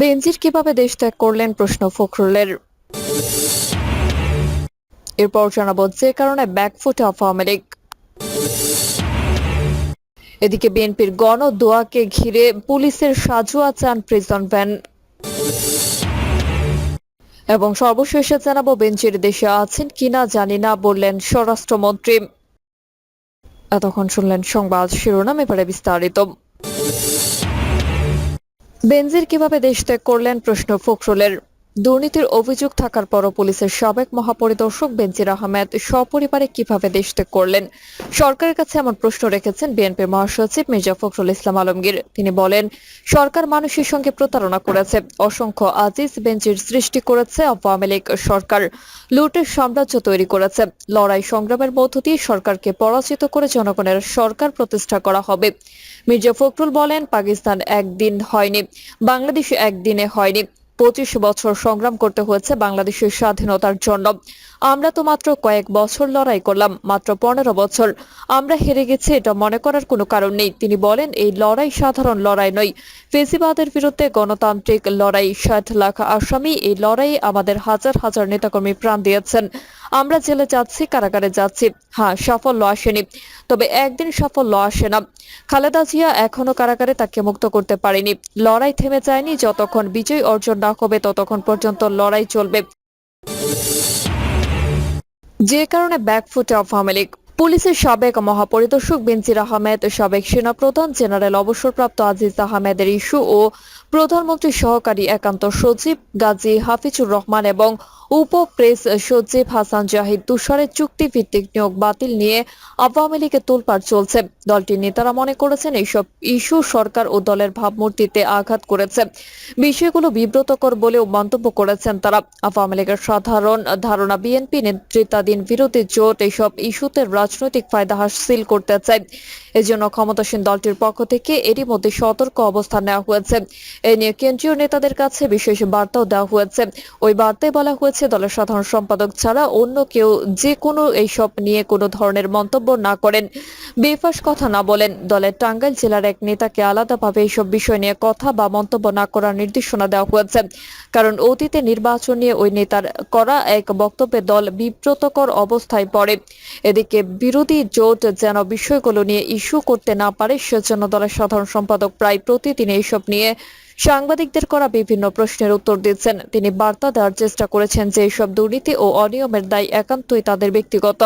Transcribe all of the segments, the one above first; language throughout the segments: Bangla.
বেনজির কীভাবে দেশ ত্যাগ করলেন? প্রশ্ন ফখরুলের। এরপর জানাব যে কারণে ব্যাকফুটে অফ আওয়ামী লীগ। এদিকে বিএনপির গণ দোয়াকে ঘিরে পুলিশের সাজুয়া চান প্রিজন ভ্যান। এবং সর্বশেষে জানাব বেঞ্চের দেশে আছেন কিনা জানি না বললেন স্বরাষ্ট্রমন্ত্রী। এতক্ষণ শুনলেন সংবাদ শিরোনাম, এবারে বিস্তারিত। বেনজির কীভাবে দেশ ত্যাগ করলেন প্রশ্ন ফখরুলের। দুর্নীতির অভিযোগ থাকার পরও পুলিশের সাবেক মহাপরিদর্শক বেনজির আহমেদ সপরিবারে কীভাবে দেশ ত্যাগ করলেন? সরকারের কাছে এমন প্রশ্ন রেখেছেন বিএনপির মহাসচিব মির্জা ফখরুল ইসলাম আলমগীর। তিনি বলেন, সরকার মানুষের সঙ্গে প্রতারণা করেছে, অসংখ্য আজিজ বেঞ্চির সৃষ্টি করেছে আওয়ামী লীগ সরকার, লুটের সাম্রাজ্য তৈরি করেছে, লড়াই সংগ্রামের মধ্য দিয়ে সরকারকে পরাজিত করে জনগণের সরকার প্রতিষ্ঠা করা হবে। মির্জা ফখরুল বলেন পাকিস্তান একদিন হয়নি বাংলাদেশ একদিনে হয়নি। পঁচিশ বছর সংগ্রাম করতে হয়েছে বাংলাদেশের স্বাধীনতার জন্য। আমরা তো মাত্র কয়েক বছর লড়াই করলাম, মাত্র পনেরো বছর। আমরা হেরে গেছি, এটা মনে করার কোনো কারণ নেই। তিনি বলেন, এই লড়াই সাধারণ লড়াই নয়। ফেসিবাদের বিরুদ্ধে গণতান্ত্রিক লড়াই, ষাট লাখ আসামি, এই লড়াইয়ে আমাদের হাজার হাজার নেতাকর্মী প্রাণ দিয়েছেন। আমরা জেলে যাচ্ছি, কারাগারে যাচ্ছি। হ্যাঁ সাফল্য আসেনি। তবে একদিন সাফল্য আসে না। খালেদা জিয়া এখনও কারাগারে তাকে মুক্ত করতে পারেনি। লড়াই থেমে যায়নি যতক্ষণ বিজয় অর্জন না হবে ততক্ষণ পর্যন্ত লড়াই চলবে। যে কারণে ব্যাকফুটে আওয়ামী পুলিশের সাবেক মহাপরিদর্শক বেনজির আহমেদ, সাবেক সেনাপ্রধান জেনারেল অবসরপ্রাপ্ত আজিজ আহমেদের ইস্যু ও প্রধানমন্ত্রী সহকারী একান্ত সচিব গাজী হাফিজুর রহমান এবং উপ প্রেস সচিব হাসান জাহিদ তুষারের চুক্তি ভিত্তিক নিয়োগ বাতিল নিয়ে আওয়ামী লীগে তোলপাড় চলছে। দলটির নেতারা মনে করেছেন এইসব ইস্যু সরকার ও দলের ভাবমূর্তিতে আঘাত করেছে। বিষয়গুলো বিব্রতকর বলেও মন্তব্য করেছেন তারা। আওয়ামী লীগের সাধারণ ধারণা, বিএনপি নেতৃত্বাধীন বিরোধী জোট এইসব ইস্যুতে রাজনৈতিক ফায়দা হাসিল করতে চায়। এজন্য ক্ষমতাসীন দলটির পক্ষ থেকে এরই মধ্যে সতর্ক অবস্থান নেওয়া হয়েছে। এ নিয়ে কেন্দ্রীয় নেতাদের কাছে বিশেষ বার্তাও দেওয়া হয়েছে। ওই বার্তায় বলা হয়েছে দলের সাধারণ সম্পাদক ছাড়া অন্য কেউ যে কোনো এইসব নিয়ে কোনো ধরনের মন্তব্য না করেন। বেফাস কথা না বলেন। দলের টাঙ্গাইল জেলার এক নেতাকে আলাদাভাবে এইসব বিষয় নিয়ে কথা বা মন্তব্য না করার নির্দেশনা দেওয়া হয়েছে। কারণ অতীতে নির্বাচন নিয়ে ওই নেতার করা এক বক্তব্যে দল বিব্রতকর অবস্থায় পড়ে। এদিকে বিরোধী জোট যেন বিষয়গুলো নিয়ে ইস্যু করতে না পারে, সেজন্য দলের সাধারণ সম্পাদক প্রায় প্রতিদিন এইসব নিয়ে সাংবাদিকদের করা বিভিন্ন প্রশ্নের উত্তর দিচ্ছেন। তিনি বার্তা দেওয়ার চেষ্টা করেছেন যে এসব দুর্নীতি ও অনিয়মের দায় একান্তই তাদের ব্যক্তিগত।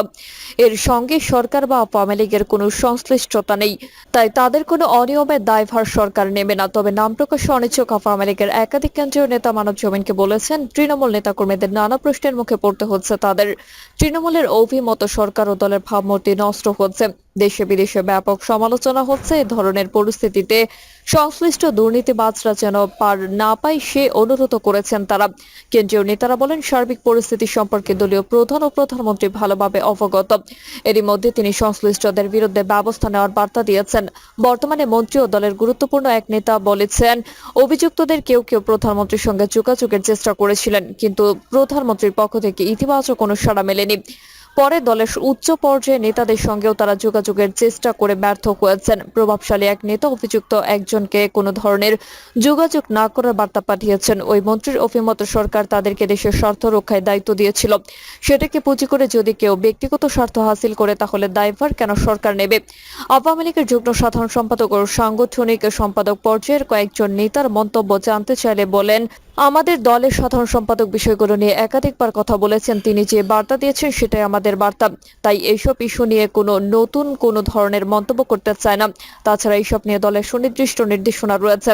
এর সঙ্গে সরকার বা আওয়ামী লীগের কোনো সংশ্লিষ্টতা নেই। তাই তাদের কোনো অনিয়মের দায়ভার সরকার নেবে না। তবে নাম প্রকাশে অনিচ্ছুক আওয়ামী লীগের একাধিক কেন্দ্রীয় নেতা মানব জমিনকে বলেছেন, তৃণমূল নেতাকর্মীদের নানা প্রশ্নের মুখে পড়তে হচ্ছে তাদের। তৃণমূলের অভিমত সরকার ও দলের ভাবমূর্তি নষ্ট হচ্ছে। দেশে বিদেশে ব্যাপক সমালোচনা হচ্ছে। এ ধরনের পরিস্থিতিতে সংশ্লিষ্ট দুর্নীতিবাজরা যেন পার না পায়, সে অনুরোধ করেছেন তারা। কেন্দ্রীয় নেতারা বলেন, সার্বিক পরিস্থিতি সম্পর্কে দলীয় প্রধান ও প্রধানমন্ত্রী ভালোভাবে অবগত। এরই মধ্যে তিনি সংশ্লিষ্টদের বিরুদ্ধে ব্যবস্থা নেওয়ার বার্তা দিয়েছেন। বর্তমানে মন্ত্রী ও দলের গুরুত্বপূর্ণ এক নেতা বলেছেন, অভিযুক্তদের কেউ কেউ প্রধানমন্ত্রীর সঙ্গে যোগাযোগের চেষ্টা করেছিলেন, কিন্তু প্রধানমন্ত্রীর পক্ষ থেকে ইতিবাচক কোনো সাড়া মেলেনি। পরে দলের উচ্চ পর্যায়ে নেতাদের সঙ্গেও তারা যোগাযোগের চেষ্টা করে ব্যর্থ হয়েছেন। প্রভাবশালী এক নেতা অভিযুক্ত একজনকে কোনো ধরনের যোগাযোগ না করার বার্তা পাঠিয়েছেন। ওই মন্ত্রীর অভিমত সরকার তাদেরকে দেশের স্বার্থ রক্ষায় দায়িত্ব দিয়েছিল। সেটাকে পুঁজি করে যদি কেউ ব্যক্তিগত স্বার্থ হাসিল করে, তাহলে দায়ভার কেন সরকার নেবে? আওয়ামী লীগের যুগ্ম সাধারণ সম্পাদক ও সাংগঠনিক সম্পাদক পর্যায়ের কয়েকজন নেতার মন্তব্য জানতে চাইলে বলেন আমাদের দলের সাধারণ সম্পাদক বিষয়গুলো নিয়ে একাধিকবার কথা বলেছেন তিনি, যে বার্তা দিয়েছেন সেটাই আমাদের বার্তা। তাই এইসব ইস্যু নিয়ে কোনো নতুন কোনো ধরনের মন্তব্য করতে চায় না। তাছাড়া এইসব নিয়ে দলের সুনির্দিষ্ট নির্দেশনা রয়েছে।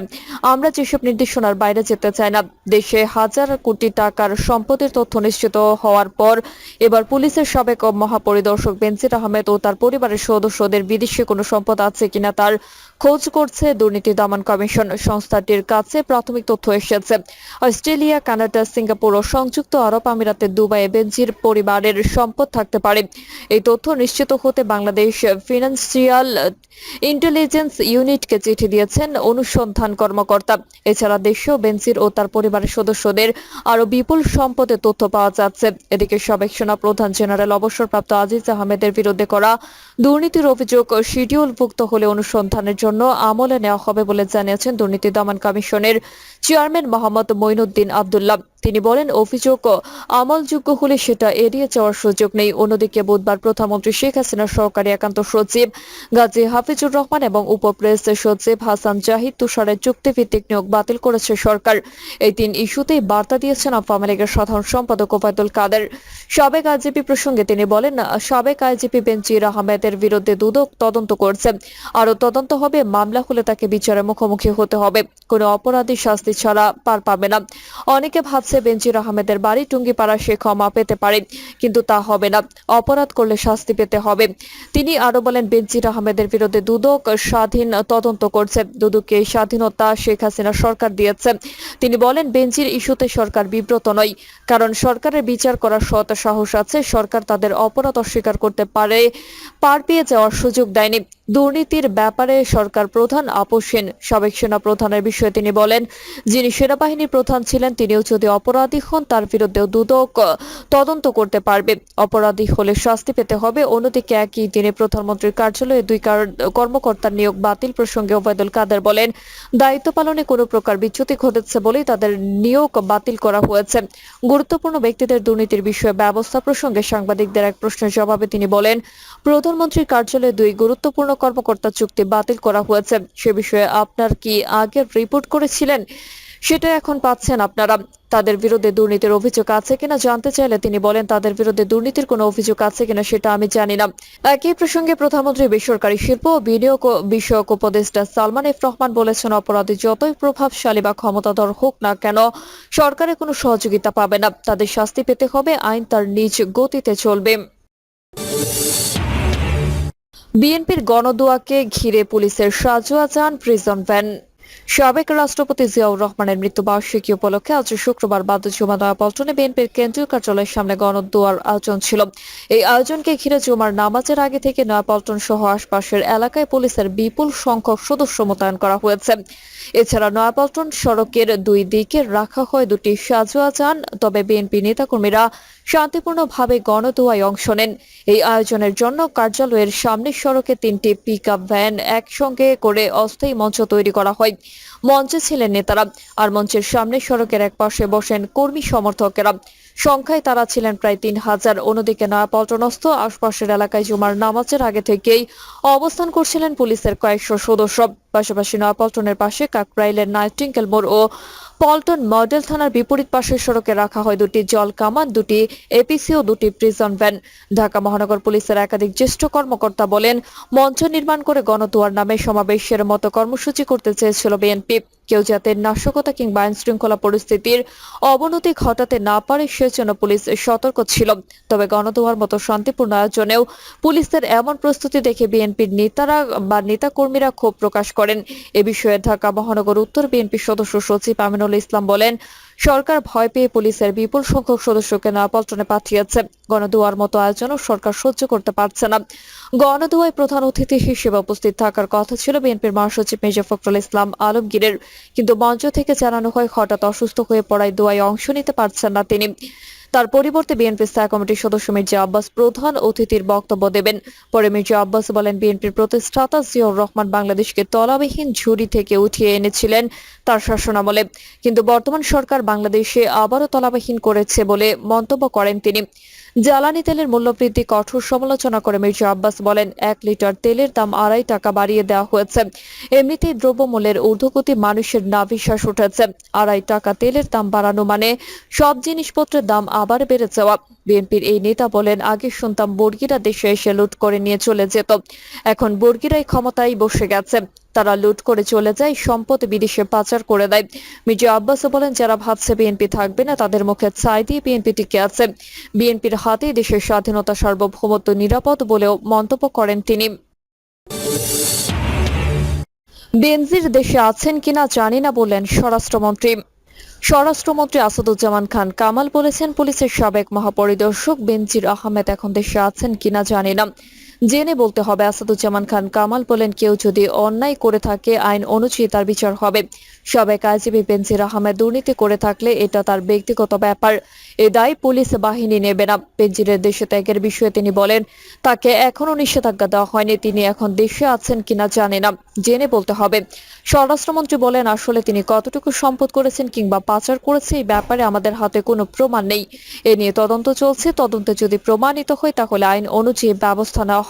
আমরা যেসব নির্দেশনার বাইরে যেতে চাই না, দেশে হাজার কোটি টাকার সম্পদের তথ্য নিশ্চিত হওয়ার পর এবার পুলিশের সাবেক মহাপরিদর্শক বেনজির আহমেদ ও তার পরিবারের সদস্যদের বিদেশে কোনো সম্পদ আছে কিনা তার খোঁজ করছে দুর্নীতি দমন কমিশন। সংস্থাটির কাছে প্রাথমিক তথ্য এসেছে। অস্ট্রেলিয়া, কানাডা, সিঙ্গাপুর ও সংযুক্ত আরব আমিরাতের দুবাইয়ে বেনজির পরিবারের সম্পদ থাকতে পারে। এই তথ্য নিশ্চিত হতে বাংলাদেশ ফিনান্সিয়াল ইন্টেলিজেন্স ইউনিটকে চিঠি দিয়েছেন অনুসন্ধান কর্মকর্তা। এছাড়া দেশেও বেনজির ও তার পরিবারের সদস্যদের আরও বিপুল সম্পদের তথ্য পাওয়া যাচ্ছে। এদিকে সাবেক সেনা প্রধান জেনারেল অবসরপ্রাপ্ত আজিজ আহমেদের বিরুদ্ধে করা দুর্নীতির অভিযোগ শিডিউলভুক্ত হলে অনুসন্ধানের জন্য আমলে নেওয়া হবে বলে জানিয়েছেন দুর্নীতি দমন কমিশনের চেয়ারম্যান মোহাম্মদ মঈনুদ্দিন আবদুল্লাহ। তিনি বলেন, অভিযোগ আমলযোগ্য হলে সেটা এড়িয়ে যাওয়ার সুযোগ নেই। অন্যদিকে বুধবার প্রধানমন্ত্রী শেখ হাসিনার সহকারী একান্ত সচিব গাজী হাফিজুর রহমান এবং উপপ্রেস সচিব হাসান জাহিদ তুষারের চুক্তিভিত্তিক নিয়োগ বাতিল করেছে সরকার। এই তিন ইস্যুতেই বার্তা দিয়েছেন আওয়ামী লীগের সাধারণ সম্পাদক ওবায়দুল কাদের। সাবেক আইজিপি প্রসঙ্গে তিনি বলেন, সাবেক আইজিপি বেনজির আহমেদের বিরুদ্ধে দুদক তদন্ত করছে। আরও তদন্ত হবে, মামলা হলে তাকে বিচারের মুখোমুখি হতে হবে। কোনো অপরাধী শাস্তি ছাড়া পার পাবে না। অনেকে ভাবছে বেনজির আহমেদের বাড়ি টুঙ্গিপাড়া সে ক্ষমা পেতে পারে, কিন্তু তা হবে না। অপরাধ করলে শাস্তি পেতে হবে। তিনি আরও বলেন, বেনজির আহমেদের বিরুদ্ধে দুদক স্বাধীন তদন্ত করছে। দুদককে স্বাধীনতা শেখ হাসিনা সরকার দিয়েছে। তিনি বলেন, বেনজির ইস্যুতে সরকার বিব্রত নয়, কারণ সরকারের বিচার করার সৎ সাহস আছে। সরকার তাদের অপরাধ অস্বীকার করতে পারে, পার পেয়ে যাওয়ার সুযোগ দেয়নি। দুর্নীতির ব্যাপারে সরকার প্রধান আপোষহীন সাবেক সেনা প্রধানের বিষয়ে তিনি বলেন, যিনি সেনাবাহিনীর প্রধান ছিলেন, তিনিও যদি অপরাধী হন, তার বিরুদ্ধেও দুদক তদন্ত করতে পারবে। অপরাধী হলে শাস্তি পেতে হবে। অন্যদিকে একই দিনে প্রধানমন্ত্রীর কার্যালয়ে দুই কর্মকর্তার নিয়োগ বাতিল প্রসঙ্গে ওবায়দুল কাদের বলেন, দায়িত্ব পালনে কোনো প্রকার বিচ্যুতি ঘটেছে বলেই তাদের নিয়োগ বাতিল করা হয়েছে। গুরুত্বপূর্ণ ব্যক্তিদের দুর্নীতির বিষয়ে ব্যবস্থা প্রসঙ্গে সাংবাদিকদের এক প্রশ্নের জবাবে তিনি বলেন, প্রধানমন্ত্রীর কার্যালয়ে দুই গুরুত্বপূর্ণ কর্মকর্তা চুক্তি বাতিল করা হয়েছে। সে বিষয়ে আপনার কি আগে রিপোর্ট করেছিলেন? সেটা এখন পাচ্ছেন আপনারা। তাদের বিরুদ্ধে দুর্নীতির অভিযোগ আছে কিনা জানতে চাইলে তিনি বলেন, তাদের বিরুদ্ধে দুর্নীতির কোনো অভিযোগ আছে কিনা সেটা আমি জানি না। একই প্রসঙ্গে প্রধানমন্ত্রী বেসরকারি শিল্প ও বিনিয়োগ বিষয়ক উপদেষ্টা সালমান এফ রহমান বলেছেন, অপরাধী যতই প্রভাবশালী বা ক্ষমতাধর হোক না কেন, সরকারের কোনো সহযোগিতা পাবে না। তাদের শাস্তি পেতে হবে, আইন তার নিজ গতিতে চলবে। বিএনপির গণদুয়াকে ঘিরে পুলিশের সাজোয়া যান প্রিজন ভ্যান। সাবেক রাষ্ট্রপতি জিয়াউর রহমানের মৃত্যুবার্ষিকী উপলক্ষে আজ শুক্রবার বাদ জুমা নয়াপল্টনে বিএনপির কেন্দ্রীয় কার্যালয়ের সামনে গণদুয়ার আয়োজন ছিল। এই আয়োজনকে ঘিরে জুমার নামাজের আগে থেকে নয়াপল্টন সহ আশপাশের এলাকায় পুলিশের বিপুল সংখ্যক সদস্য মোতায়েন করা হয়েছে। এছাড়া নয়াপল্টন সড়কের দুই দিকে রাখা হয় দুটি সাজোয়া যান তবে বিএনপি নেতাকর্মীরা শান্তিপূর্ণভাবে গণদোয়ায় অংশ নেন। এই আয়োজনের জন্য কার্যালয়ের সামনের সড়কে তিনটি পিক ভ্যান একসঙ্গে করে অস্থায়ী মঞ্চ তৈরি করা হয়। মঞ্চে ছিলেন নেতারা, আর মঞ্চের সামনের সড়কের এক পাশে বসেন কর্মী সমর্থকেরা। সংখ্যায় তারা ছিলেন প্রায় তিন হাজার। অন্যদিকে নয়াপল্টনস্থ আশপাশের এলাকায় জুমার নামাজের আগে থেকেই অবস্থান করছিলেন পুলিশের কয়েকশো সদস্য। পাশাপাশি নয়াপল্টনের পাশে কাকরাইলের নাইটিঙ্কেল মোড় ও পল্টন মডেল থানার বিপরীত পাশের সড়কে রাখা হয় দুটি জল কামান, দুটি এপিসি ও দুটি প্রিজন ভ্যান। ঢাকা মহানগর পুলিশের একাধিক জ্যেষ্ঠ কর্মকর্তা বলেন, মঞ্চ নির্মাণ করে গণদুয়ার নামে সমাবেশের মতো কর্মসূচি করতে চেয়েছিল বিএনপি। কেউ যাতে নাশকতা কিংবা আইন শৃঙ্খলা পরিস্থিতির অবনতি ঘটাতে না পারে সেজন্য পুলিশ সতর্ক ছিল। তবে গণধোয়ার মতো শান্তিপূর্ণ আয়োজনেও পুলিশের এমন প্রস্তুতি দেখে বিএনপির নেতারা বা নেতাকর্মীরা ক্ষোভ প্রকাশ করেন। এ বিষয়ে ঢাকা মহানগর উত্তর বিএনপি সদস্য সচিব আমিনুল ইসলাম বলেন সরকার ভয় পেয়ে পুলিশের বিপুল সংখ্যক সদস্যকে নয়াপল্টনে পাঠিয়েছে। গণদুয়ার মতো আয়োজনও সরকার সহ্য করতে পারছে না। গণদুয়ায় প্রধান অতিথি হিসেবে উপস্থিত থাকার কথা ছিল বিএনপির মহাসচিব মির্জা ফখরুল ইসলাম আলমগীরের। কিন্তু মঞ্চ থেকে জানানো হয়, হঠাৎ অসুস্থ হয়ে পড়ায় দোয়ায় অংশ নিতে পারছেন না তিনি। তার পরিবর্তে বিএনপি স্থায়ী কমিটির সদস্য মির্জা আব্বাস প্রধান অতিথির বক্তব্য দেবেন। পরে মির্জা আব্বাস বলেন, বিএনপির প্রতিষ্ঠাতা জিয়াউর রহমান বাংলাদেশকে তলাবিহীন ঝুড়ি থেকে উঠিয়ে এনেছিলেন তার শাসনামলে। কিন্তু বর্তমান সরকার বাংলাদেশে আবারও তলাবিহীন করেছে বলে মন্তব্য করেন তিনি। জ্বালানি তেলের মূল্যবৃদ্ধি কঠোর সমালোচনা করে মির্জা আব্বাস বলেন, এক লিটার তেলের দাম আড়াই টাকা বাড়িয়ে দেওয়া হয়েছে। এমনিতেই দ্রব্যমূল্যের ঊর্ধ্বগতি মানুষের নাভিশ্বাস উঠেছে। আড়াই টাকা তেলের দাম বাড়ানো মানে সব জিনিসপত্রের দাম আবার বেড়ে যাওয়া। বিএনপির এই নেতা বলেন, আগে শুনতাম বর্গিরা দেশে এসে লুট করে নিয়ে চলে যেত। এখন বর্গিরাই ক্ষমতায় বসে গেছে। তারা লুট করে চলে যায়, সম্পদ বিদেশে পাচার করে দেয়। মির্জা আব্বাসও বলেন, যারা ভাবছে বিএনপি থাকবে না, তাদের মুখে ছাই দিয়ে বিএনপি টিকে আছে। বিএনপির হাতে দেশের স্বাধীনতা সার্বভৌমত্ব নিরাপদ বলেও মন্তব্য করেন তিনি। বেনজির দেশে আছেন কিনা জানি না বললেন স্বরাষ্ট্রমন্ত্রী। স্বরাষ্ট্রমন্ত্রী আসাদুজ্জামান খান কামাল বলেছেন, পুলিশের সাবেক মহাপরিদর্শক বেনজির আহমেদ এখন দেশে আছেন কিনা জানি না। জেনে বলতে হবে, আসাদুজ্জামান খান কামাল বলেন, কেউ যদি অন্যায় করে থাকে, আইন অনুযায়ী তার বিচার হবে। সাবেক আইজিপি বেনজির আহমেদ দুর্নীতি করে থাকলে এটা তার ব্যক্তিগত ব্যাপার। এ দায় পুলিশ বাহিনী নেবে না। বেনজিরের দেশে ত্যাগের বিষয়ে তিনি বলেন, তাকে এখনও নিষেধাজ্ঞা দেওয়া হয়নি। তিনি এখন দেশে আছেন কিনা জানে না। জেনে বলতে হবে, স্বরাষ্ট্রমন্ত্রী বলেন, আসলে তিনি কতটুকু সম্পদ করেছেন কিংবা পাচার করেছে এই ব্যাপারে আমাদের হাতে কোনো প্রমাণ নেই। এ নিয়ে তদন্ত চলছে। তদন্তে যদি প্রমাণিত হয়, তাহলে আইন অনুযায়ী ব্যবস্থা নেওয়া